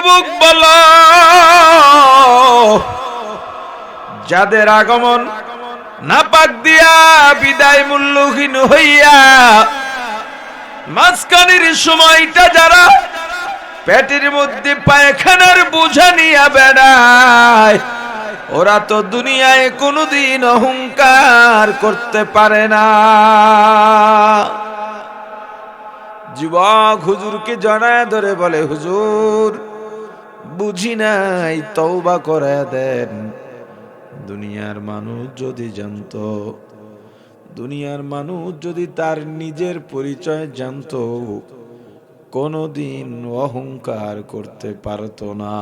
যুবক বল। যাদের আগমন নাপাক দিয়া বিদায় মূল্যহীন হইয়া, মাঝখানের সময়টা যারা পেটের মধ্যে পায়খানার বোঝা নিয়ে বেড়ায়, ওরা তো দুনিয়ায় কোনোদিন অহংকার করতে পারে না। যুবক হুজুরকে জনায় ধরে বলে, হুজুর বুঝি নাই, তওবা করে দেন। দুনিয়ার মানুষ যদি জানতো, দুনিয়ার মানুষ যদি তার নিজের পরিচয় জানতো, কোনোদিন অহংকার করতে পারতো না।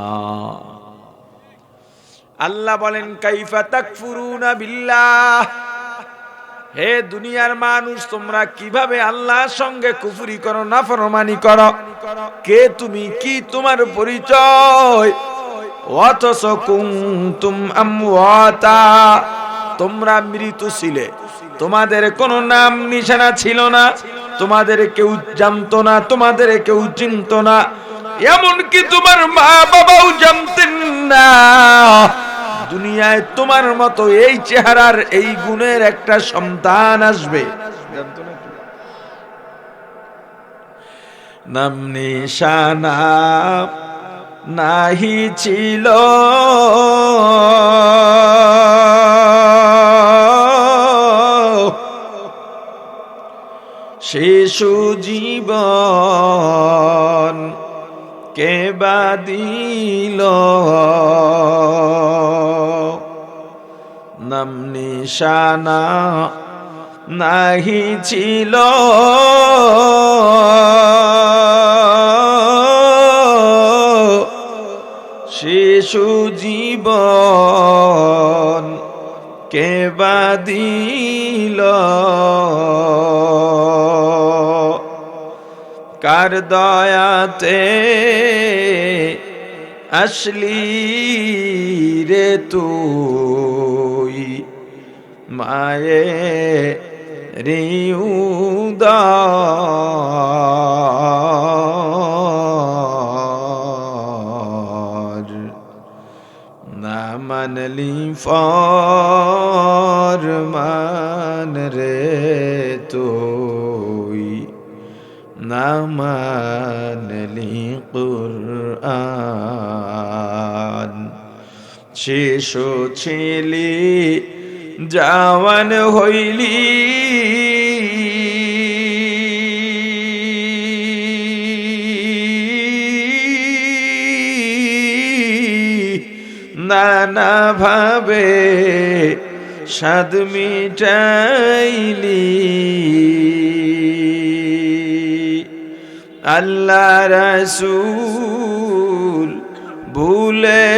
আল্লাহ বলেন, কাইফা তাকফুরুনা বিল্লাহ। হে দুনিয়ার মানুষ, তোমরা কীভাবে আল্লাহর সঙ্গে কুফুরি করো না ফরমানি করো? কে তুমি? কি তোমার পরিচয়? তোমরা মৃত ছিলে। তোমাদের কোনো নাম নিশানা ছিল না। তোমাদের কেউ জানতো না, তোমাদের কেউ চিনত না। এমনকি তোমার মা বাবাও জানতেন না। দুনিয়ায় তোমার মতো এই চেহারার এই গুণের একটা সন্তান আসবে। নাম নিশানা নাহি ছিল। শিশু জীবন কে বাদিল নাম নিশানা নাহি ছিল। শিশু জীবন কে বাদিল কার দয়াতে আসলি রে তুই? মায়ে রিউদার না মানলি ফরমান রে তুই না মানলি কুরআন। শিশু ছিলি জাওয়ান হইলি। নানা ভাবে সাদ মিটাইলি। আল্লাহ রসুল ভুলে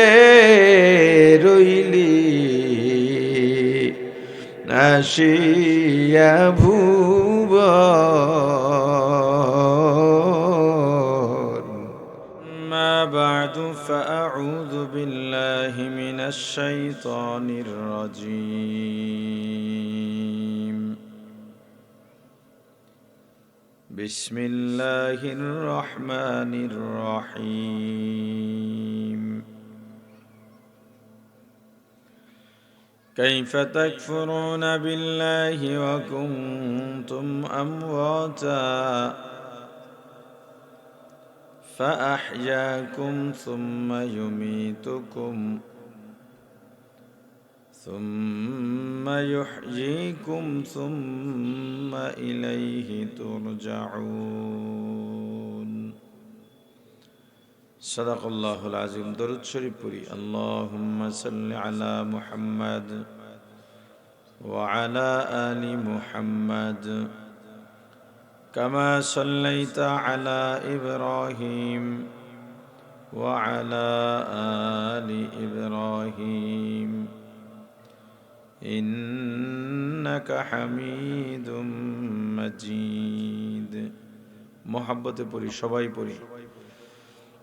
রইলি। আসিয়া ভুব ما بعد فأعوذ بالله من الشيطان الرجيم بسم الله الرحمن الرحيم كيف تكفرون بالله وكنتم أمواتا فأحياكم ثم يميتكم ثم يحييكم ثم إليه ترجعون صدق الله العظيم درود شريف پوری اللهم صل على محمد وعلى ال محمد كما صليت على ابراهيم وعلى ال ابراهيم انك حميد مجيد محبت پوری شبائی پوری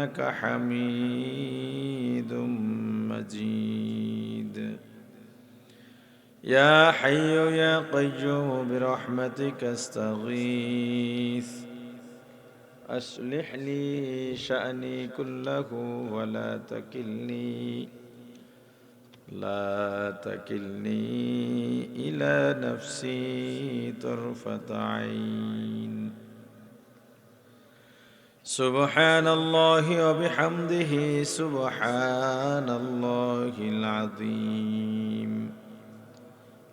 إنك حميد مجيد. يا حي يا قيوم برحمتك استغيث. أصلح لي شأني كله ولا تكلني لا تكلني إلى نفسي طرفة عين. سبحان الله وبحمده سبحان الله العظيم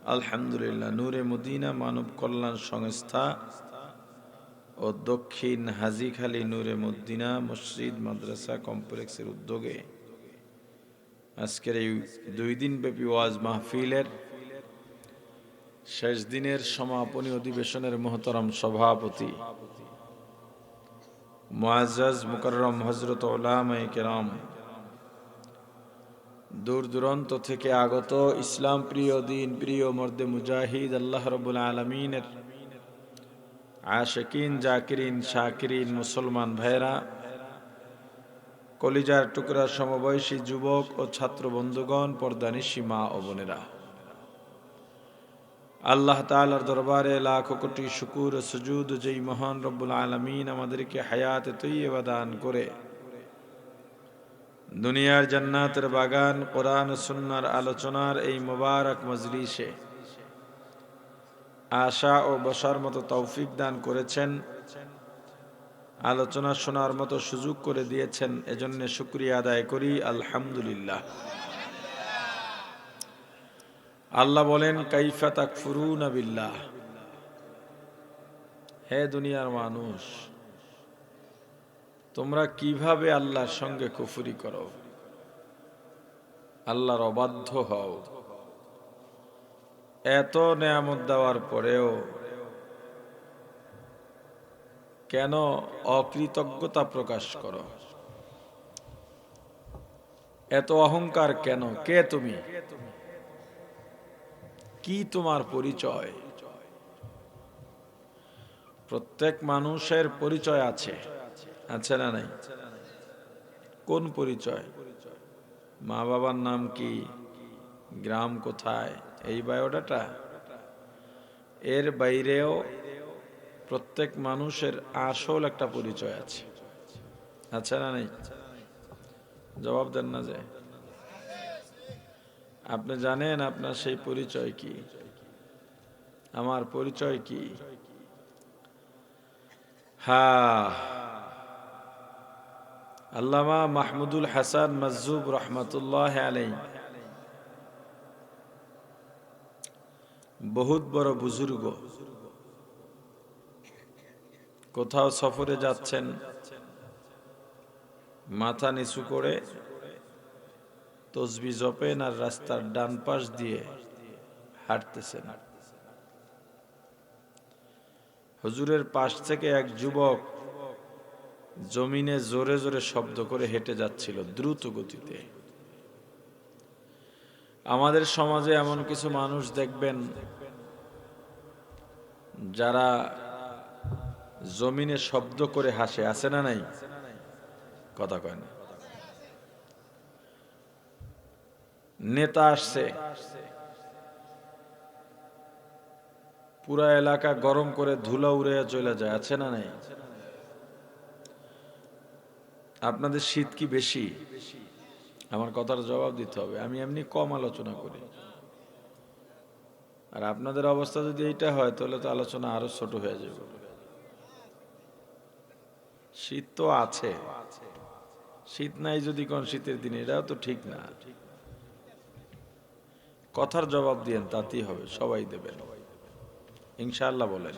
আলহামদুলিল্লাহ নূরে মদিনা মানব কল্যাণ সংস্থা ও দক্ষিণ হাজিখালী নূরে মদিনা মসজিদ মাদ্রাসা কমপ্লেক্সের উদ্যোগে আজকের এই দুই দিন ব্যাপী ওয়াজ মাহফিলের শেষ দিনের সমাপনী অধিবেশনের মহতরম সভাপতি মুআজ্জাজ মুকাররম হজরত ওলামায়ে কেরাম দূর দূরান্ত থেকে আগত ইসলাম প্রিয় দিন, প্রিয় মর্দে মুজাহিদ, আল্লাহ রবুল আলমিনের আশকিন, জাকিরিন, শাকিরিন, মুসলমান ভাইরা কলিজার টুকরা সমবয়সী যুবক ও ছাত্র বন্ধুগণ পর্দানিশী মা ও বোনেরা। আল্লাহ তালার দরবারে লাখ কোটি শুকুর সুজুদ, যেই মহান রব্বুল আলমিন আমাদেরকে হায়াত তৈবা দান করে। দুনিয়ার জান্নাতের বাগান, কোরআন সুন্নার আলোচনার এই মোবারক মজলিসে আশা ও বসার মতো তৌফিক দান করেছেন। আলোচনা শোনার মতো সুযোগ করে দিয়েছেন। এজন্য শুক্রিয়া আদায় করি। আলহামদুলিল্লাহ। আল্লাহ বলেন, কাইফা তাকফুরুন বিল্লাহ। হে দুনিয়ার মানুষ, তোমরা কীভাবে আল্লাহর সঙ্গে কুফুরি করো? আল্লাহর অবাধ্য হও। এত নেয়ামত দেওয়ার পরেও কেন অকৃতজ্ঞতা প্রকাশ করো? এত অহংকার কেন? কে তুমি? কি তোমার পরিচয়? প্রত্যেক মানুষের পরিচয় আছে। আছে না নাই? কোন পরিচয়? মা বাবার নাম কি? গ্রাম কোথায়? এই বায়োডাটা? এর বাইরেও প্রত্যেক মানুষের আসল একটা পরিচয় আছে। আছে না নেই? জবাব দেন না যে। আপনি জানেন আপনার সেই পরিচয় কি? আমার পরিচয় কি? হ্যাঁ আল্লামা মাহমুদুল হাসান মজুব রহমতুল্লাহ আলাই বহুত বড় বুজুর্গ। কোথাও সফরে যাচ্ছেন, মাথা নিচু করে তসবি জপেন আর রাস্তার ডান পাশ দিয়ে হাঁটতেছেন। হুজুরের পাশ থেকে এক যুবক জমিনে জোরে জোরে শব্দ করে হেঁটে যাচ্ছিল দ্রুত গতিতে। আমাদের সমাজে এমন কিছু মানুষ দেখবেন যারা জমিনে শব্দ করে হাসে, আছে না নাই? কথা কয় না। নেতা আসছে। পুরা এলাকা গরম করে ধুলা উড়ে চলে যায়, আছে না নাই? আপনাদের শীত কি বেশি? আমার কথার জবাব দিতে হবে। আমি এমনি কম আলোচনা করি। আর আপনাদের অবস্থা যদি এইটা হয়, তাহলে তো আলোচনা আরও ছোট হয়ে যাবে। শীত তো আছে। শীত নাই যদি কোন শীতের দিনে, এটাও তো ঠিক না। কথার জবাব দিয়েন, তাতেই হবে, সবাই দেবেন। ইনশাআল্লাহ বলেন।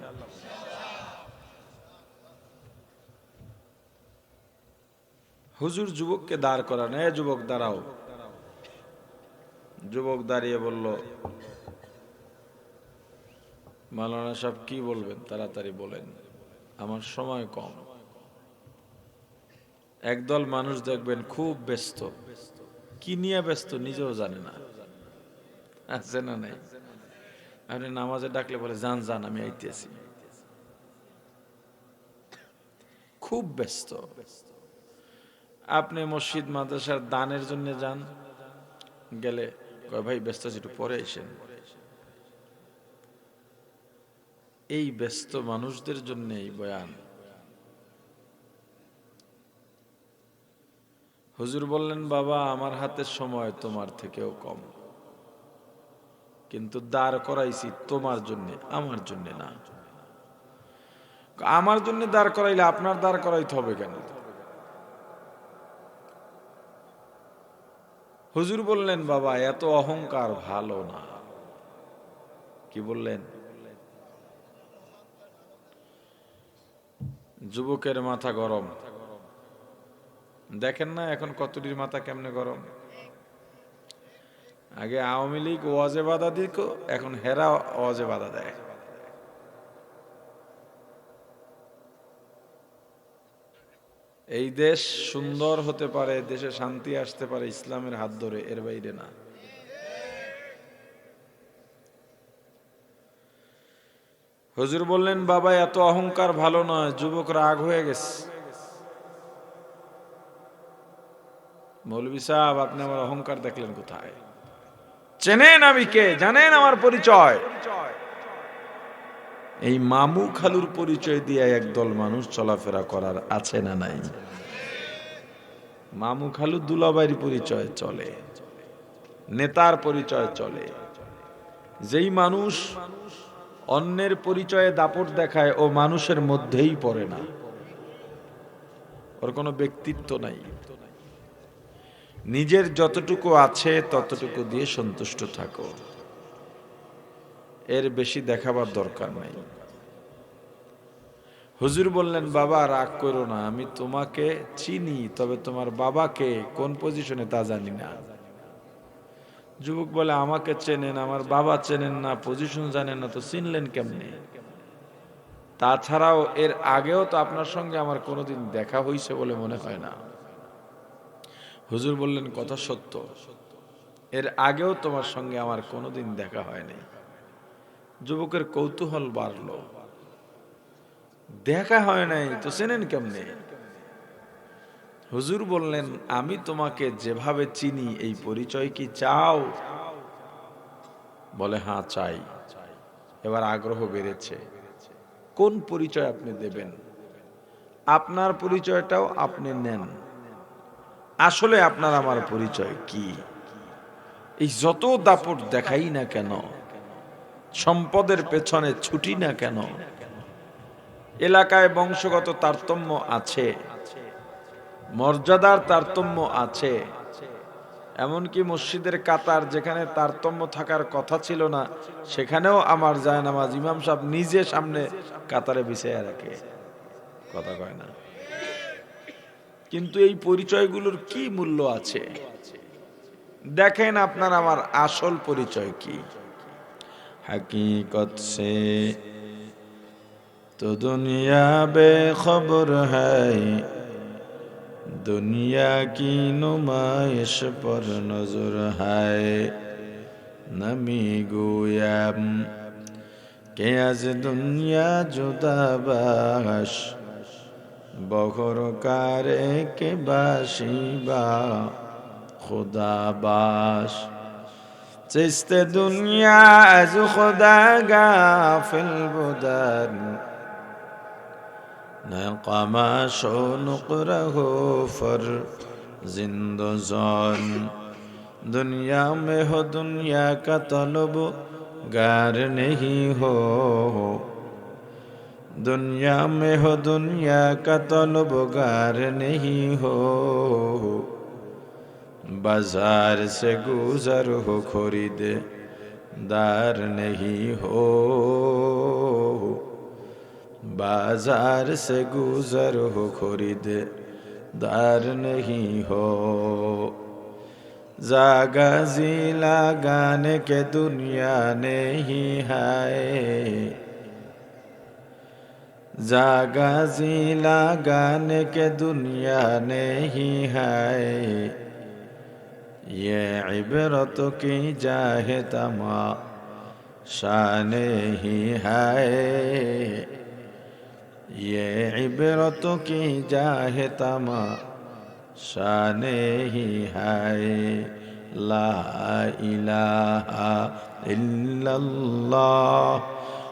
হুজুর যুবককে দাঁড় করান, এ যুবক, দাঁড়াও। যুবক দাঁড়িয়ে বলল মালানা সাহেব কি বলবেন, তাড়াতাড়ি বলেন, আমার সময় কম। একদল মানুষ দেখবেন খুব ব্যস্ত। কি নিয়ে ব্যস্ত, নিজেও জানে না। আছে না নাই? আপনি নামাজে ডাকলে বলে, যান যান, আমি আইতেছি। খুব ব্যস্ত। আপনি মসজিদ, মাদ্রাসার দানের জন্য যান, গেলে ভাই, ব্যস্ত একটু পরে এসেন এই ব্যস্ত মানুষদের জন্য এই বয়ান। হুজুর বললেন, বাবা, আমার হাতের সময় তোমার থেকেও কম। কিন্তু দাঁড় করাইছি তোমার জন্য, আমার জন্য না। আমার জন্য দাঁড় করাইলে আপনার দাঁড় করাইতে হবে কেন? হুজুর বললেন, বাবা, এত অহংকার ভালো না। কি বললেন? যুবকের মাথা গরম। দেখেন না এখন কতটির মাথা কেমনে গরম? আগে আওয়ামী লীগ ওয়াজে বাধা দিত, এখন হেরা ওয়াজে বাধা দেয়। এই দেশ সুন্দর হতে পারে, দেশে শান্তি আসতে পারে, ইসলামের হাত ধরে, এর বাইরে না। হুজুর বললেন, বাবা, এত অহংকার ভালো নয়, যুবক রাগ হয়ে গেছে। মৌলবী সাহেব, আপনি আমার অহংকার দেখলেন কোথায়? চেনেন আমি কে? জানেন আমার পরিচয়? এই মামু খালুর পরিচয় দিয়ে একদল মানুষ চলাফেরা করার আছে না নাই? মামু খালু দুলাবাইর পরিচয় চলে, নেতার পরিচয় চলে। যেই মানুষ অন্যের পরিচয়ে দাপট দেখায় ও মানুষের মধ্যেই পড়ে না। ওর কোনো ব্যক্তিত্ব নাই। নিজের যতটুকু আছে, ততটুকু দিয়ে সন্তুষ্ট থাকো। এর বেশি দেখাবার দরকার নাই। হুজুর বললেন, বাবা, রাগ করো না, আমি তোমাকে চিনি, তবে তোমার বাবাকে কোন পজিশনে তা জানি না। যুবক বলে, আমাকে চেনেন, আমার বাবা চেনেন না পজিশন জানেন না, তো চিনলেন কেমনে? তাছাড়াও এর আগেও তো আপনার সঙ্গে আমার কোনোদিন দেখা হয়েছে বলে মনে হয় না। হুজুর বললেন, কথা সত্য। এর আগেও তোমার সঙ্গে আমার কোনোদিন দেখা হয়নি। যুবকের কৌতূহল বাড়লো। দেখা হয় নাই, তো চেনেন কেমনে? হুজুর বললেন, আমি তোমাকে যেভাবে চিনি, এই পরিচয় কি চাও? বলে হ্যাঁ চাই। এবার আগ্রহ বেড়েছে। কোন পরিচয় আপনি দেবেন? আপনার পরিচয়টাও আপনি নেন। আসলে আপনার আমার পরিচয় কি? এই যত দাপট দেখাই না কেন, সম্পদের পেছনে ছুটি না কেন, এলাকায় বংশগত তারতম্য আছে, মর্যাদার তারতম্য আছে, এমনকি মসজিদের কাতার যেখানে তারতম্য থাকার কথা ছিল না, সেখানেও আমার যায় নামাজ ইমাম সাহেব নিজে সামনে কাতারে বিছিয়ে রাখে। কথা কয় না। কিন্তু এই পরিচয়গুলোর কি মূল্য আছে? দেখেন আপনার আমার আসল পরিচয় কি। হাকিকত সে তো দুনিয়া বে খবর হ্যায় দুনিয়া কি নুমাইশ পর নজর হায়। নামি গুয়াম, কে আজ দুনিয়া জুদাবাস বাস বহরকারে কে বাসিবা খুদা বাস চিস্তে দুনিয়া জু গা ফিল বুদার নকামা শোনুকুর হো ফর জিন্দ জন দুনিয়া মে হো দুনিয়া কা গার নেহি হো হো। दुनिया में हो, दुनिया का तलब गार नहीं हो। बाज़ार से गुजर हो खरीद दार नहीं हो। बाज़ार से गुजर हो खरीद दार नहीं हो। जागा जिला गाने के दुनिया नहीं है। जागाजीला गाने के दुनिया नहीं है ये इबरत की जाहे तमा शान ही है ये इबरत की जाहे तमा शान ही है ला इलाहा इल्लल्लाह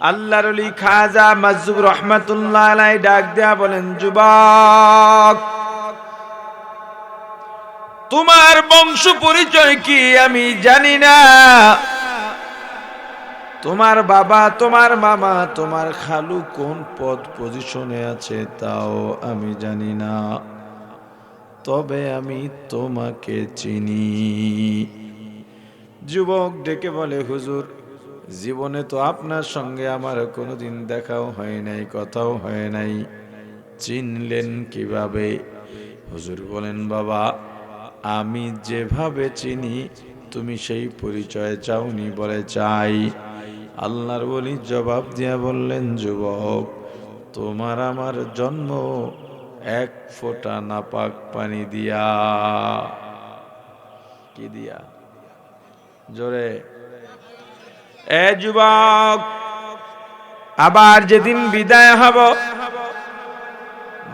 আল্লাহর খাজা মাজুব রহমাতুল্লাহ ডাক দেয়া বলেন, যুবক, তোমার বংশ পরিচয় কি আমি জানি না। তোমার বাবা, তোমার মামা, তোমার খালু কোন পদ পজিশনে আছে তাও আমি জানি না। তবে আমি তোমাকে চিনি। যুবক ডেকে বলে, হুজুর জীবনে তো আপনার সঙ্গে আমার কোনোদিন দেখাও হয় নাই, কথাও হয় নাই। চিনলেন কীভাবে? হুজুর বলেন, বাবা, আমি যেভাবে চিনি, তুমি সেই পরিচয় চাওনি বলে চাই। আল্লাহর বলি জবাব দিয়া বললেন, যুবক, তোমার আমার জন্ম এক ফোঁটা নাপাক পানি দিয়া। কি দিয়া? জোরে। এ যুবক, আবার যেদিন বিদায় হব,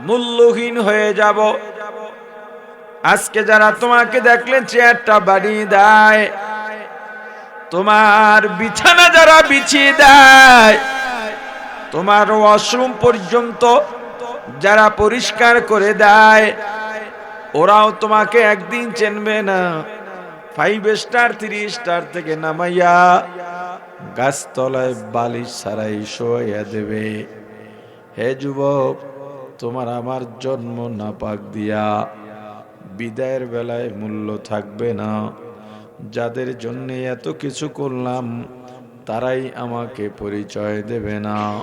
মূল্যহীন হয়ে যাব। আজকে যারা তোমাকে দেখলে চেয়ারটা বাড়িয়ে দেয়, তোমার বিছানা যারা বিছিয়ে দেয়, তোমার ওয়াশরুম পর্যন্ত যারা পরিষ্কার করে দেয়, ওরাও তোমাকে একদিন চেনবে না। ফাইভ স্টার থ্রি স্টার থেকে নামাইয়া গাছতলায় বালিশ ছাড়াই শোয়া দেবে। হে যুবক, তোমার আমার জন্ম না পাক দিয়া। বিদায়ের বেলায় মূল্য থাকবে না। যাদের জন্য এত কিছু করলাম, তারাই আমাকে পরিচয় দেবে না।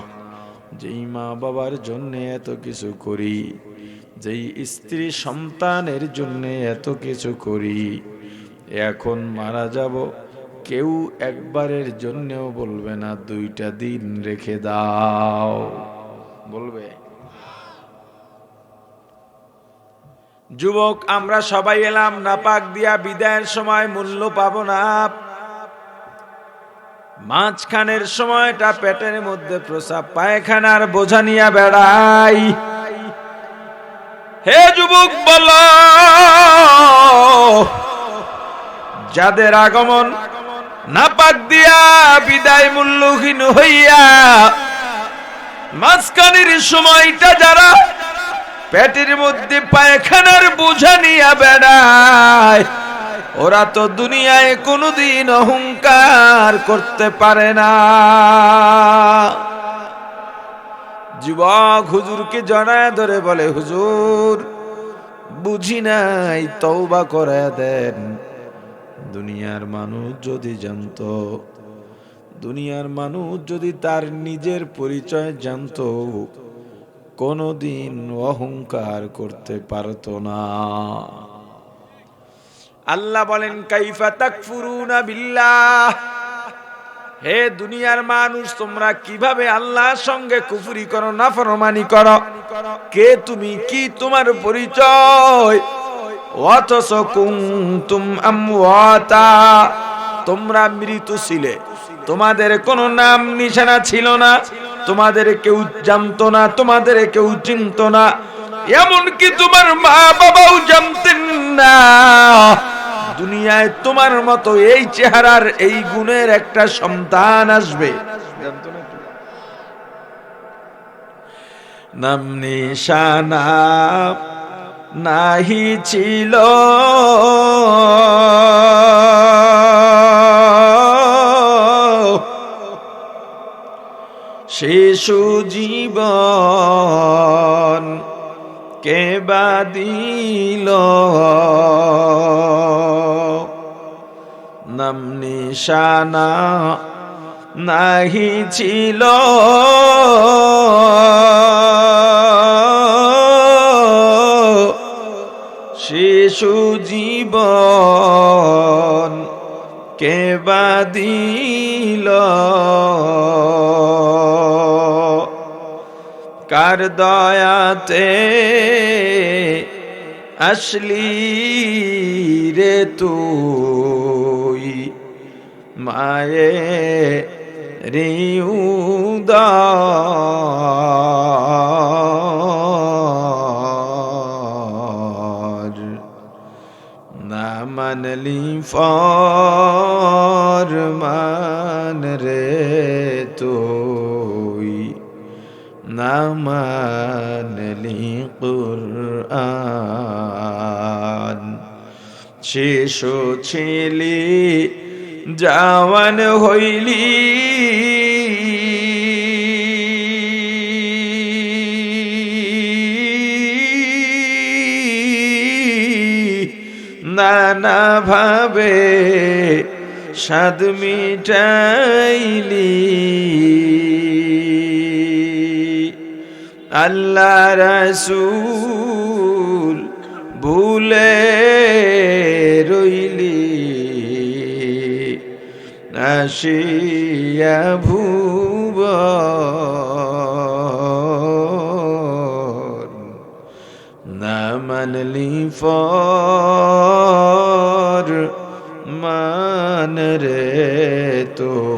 যেই মা বাবার জন্য এত কিছু করি, যেই স্ত্রী সন্তানের জন্য এত কিছু করি, এখন মারা যাব কেউ একবারের জন্যও বলবে না, দুইটা দিন রেখে দাও। বলবে। যুবক, আমরা সবাই এলাম, নাপাক দিয়া বিদায়ের সময় মূল্য পাব না। মাঝখানের সময়টা পেটের মধ্যে প্রসাব, পায়খানার বোঝা নিয়া বেড়াই। হে যুবক, বল, যাদের আগমন নাপাক দিয়া বিদায় মূল্যহীন হইয়া মাঝখানের সময়টা যারা পেটের মধ্যে পায়খানার বোঝা নিয়া বেড়ায়, ওরা তো দুনিয়ায় কোনোদিন অহংকার করতে পারে না। যুবক হুজুরকে জনায় ধরে বলে, হুজুর, বুঝি নাই তৌবা করে দেন। দুনিয়ার মানুষ যদি জানত, দুনিয়ার মানুষ যদি তার নিজের পরিচয় জানত, কোনদিন অহংকার করতে পারত না। আল্লাহ বলেন, কাইফা তাকফুরুনা বিল্লাহ। হে দুনিয়ার মানুষ, তোমরা কীভাবে আল্লাহর সঙ্গে কুফরি করো না ফরমানি করো? কে তুমি? কি তোমার পরিচয়? তোমরা মৃত ছিলে। তোমাদের কোনো নাম নিশানা ছিল না। তোমাদের কেউ জানতো না, তোমাদের কেউ চিনত না। এমনকি তোমার মা বাবাও জানতেন না। দুনিয়ায় তোমার মতো এই চেহারার, এই গুণের একটা সন্তান আসবে? নাম নিশানা। নাহি ছিল। শিশু জীবন কে বাদিল নাম নিশানা নাহি ছিল। শিশু জীবন কে বাদিল কার দয়াতে আসলি রে তুই? মায়ে রিউদার মানলি ফরমান রে তুই নামানলি কুরআন। শিশু ছিলি যাওয়ান হইলি নানা ভাবে সাদ মিটাইলি। আল্লাহ রসুল ভুলে রইলি। আসিয়া ভুব لي فار مان رے تو